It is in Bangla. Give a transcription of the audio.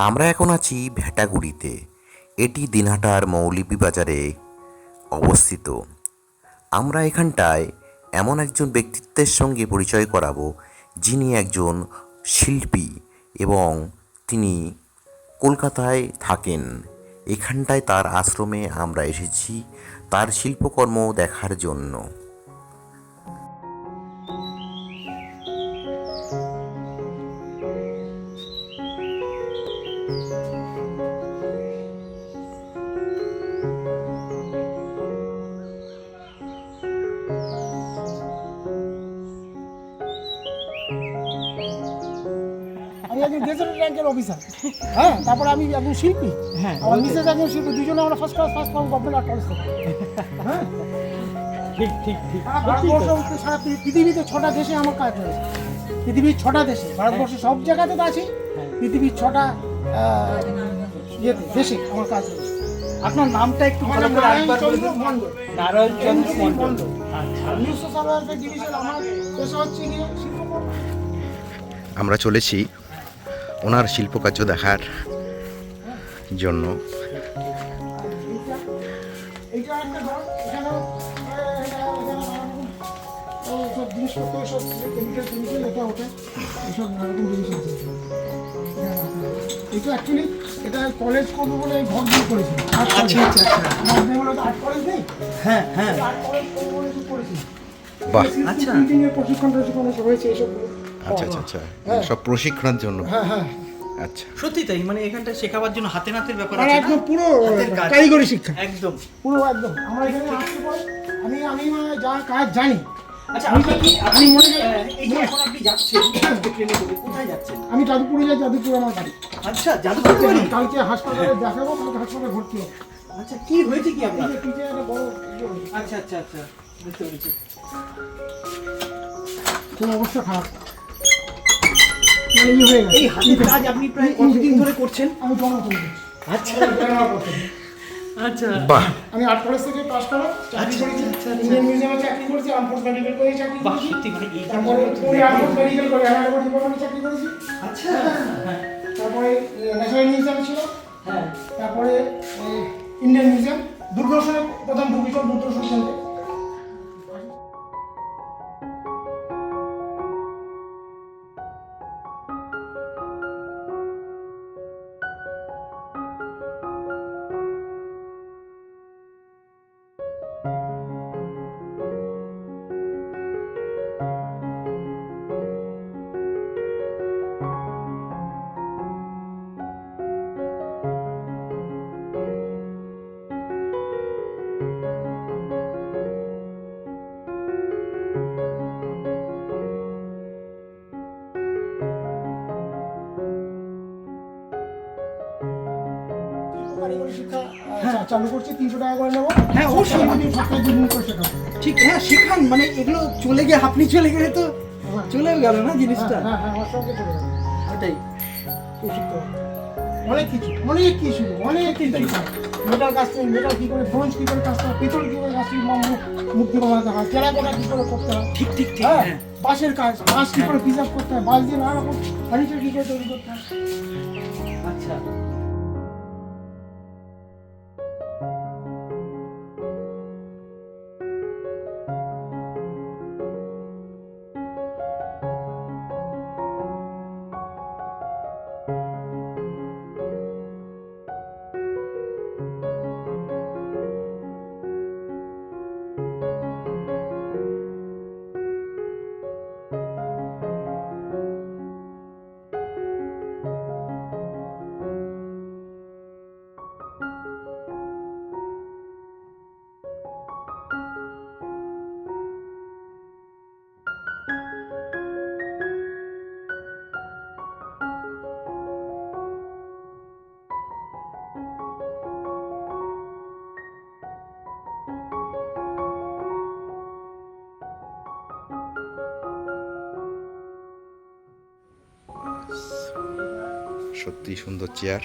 আমরা এখন আছি ভেটাগুড়িতে। এটি দিনহাটার মৌলিপি মৌলভীবাজারে অবস্থিত। আমরা এখানটায় এমন একজন ব্যক্তিত্বের সঙ্গে পরিচয় করাবো, যিনি একজন শিল্পী এবং তিনি কলকাতায় থাকেন। এখানটায় তার আশ্রমে আমরা এসেছি, তার শিল্পকর্ম দেখার জন্য। র্যাঙ্কের অফিসার হ্যাঁ তারপরে আমি একজন শিল্পী। হ্যাঁ, আমার মিসেস একজন শিল্পী দুজনে আমরা ফার্স্ট ক্লাস ফার্স্ট পাবো গভর্নমেন্ট আর্ট কলেজ থেকে হ্যাঁ। ঠিক ঠিক ঠিক। ভারতবর্ষ সারা পৃথিবীতে ছটা দেশে আমার কাজ রয়েছে পৃথিবীর ছটা দেশে ভারতবর্ষের সব জায়গাতে তো আছি। পৃথিবীর ছটা ইয়েতে দেশে আমার কাজ রয়েছে আপনার নামটা একটু ভালো করে আরেকবার বলে চন্দ্র দিন। নারায়ণ চন্দ্র মণ্ডল। আচ্ছা। নিউজ ডিভিশন আমার পেশা হচ্ছে গিয়ে আমরা চলেছি ওনার শিল্পকার্য দেখার জন্য। এটা- হ্যাঁ, অ্যাকচুয়ালি এটা কলেজ করব বলে ঘর দিয়ে করেছি আচ্ছা আচ্ছা আচ্ছা। আর্ট কলেজ নেই হ্যাঁ হ্যাঁ। আর্ট কলেজ করব বলে করেছি বাহ। আচ্ছা। প্রশিক্ষণ টশিক্ষণ এসব হয়েছে এইসব আচ্ছা আচ্ছা আচ্ছা। সব প্রশিক্ষণের জন্য? হ্যাঁ হ্যাঁ। আচ্ছা। সত্যি তাই মানে এখানটা শেখাবার জন্য হাতে নাতের ব্যাপার মানে আছে একদম পুরো কারিগরি শিক্ষা। একদম। পুরো একদম। আমরা এখানে আসতে পারি। আমি আমি যা কাজ জানি। আচ্ছা আপনি কি আপনি মনে এই যে এখন আপনি যাচ্ছেন ট্রেনে করে কোথায় যাচ্ছেন? আমি যাদবপুরে যাই যাদবপুর আমার বাড়ি। আচ্ছা জাদুঘর বাড়ি? কালকে হাসপাতালে দেখাবো কালকে হাসপাতালে ভর্তি হব। আচ্ছা কি হয়েছে কি আপনার? ইয়ে। আচ্ছা আচ্ছা আচ্ছা। বুঝতে পেরেছি। অবস্থা খারাপ। মানে ইয়ে হয়ে গেছে। এই হাতের কাজ আপনি প্রায় কতদিন ধরে করছেন? আমি জমা করে আচ্ছা। আচ্ছা। বাহ। আমি আর্ট কলেজ থেকে পাস করা চাকরি আচ্ছা, করেছি। আচ্ছা, আচ্ছা। ইন্ডিয়ান মিউজিয়ামে চাকরি করেছি আর্মফোর্স মেডিকেল কলেজে চাকরি করেছি। সত্যি মানে এই তারপরে ওই আর্মফোর্স মেডিকেল করে এগারো ডিপার্টমেন্টে শিক্ষা আহ, চালু করছি তিনশো টাকা করে নেব। হ্যাঁ, অবশ্যই। সপ্তাহে দুদিন, করে শেখাবো। ঠিক হ্যাঁ শেখান মানে এগুলো চলে গিয়ে আপনি চলে গেলে তো চলে গেল না জিনিসটা? হ্যাঁ হ্যাঁ আমার সঙ্গে চলে যাবে ওটাই। অনেক কিছু অনেক কিছু অনেক কিছু মেটাল কাজ থেকে মেটাল কী করে ব্রোঞ্জ কী করে হয় পিতল কী করে হয় মুখ মুক্তি বানাতে হয় টেরাকোটা কী করে করতে হয়। ঠিক ঠিক ঠিক হ্যাঁ হ্যাঁ। বাঁশের কাজ বাঁশ কী করে প্রিজার্ভ করতে হয় বাঁশ দিয়ে নানা রকম ফার্নিচার কী করে তৈরি করতে হয়। আচ্ছা। সত্যি সুন্দর চেয়ার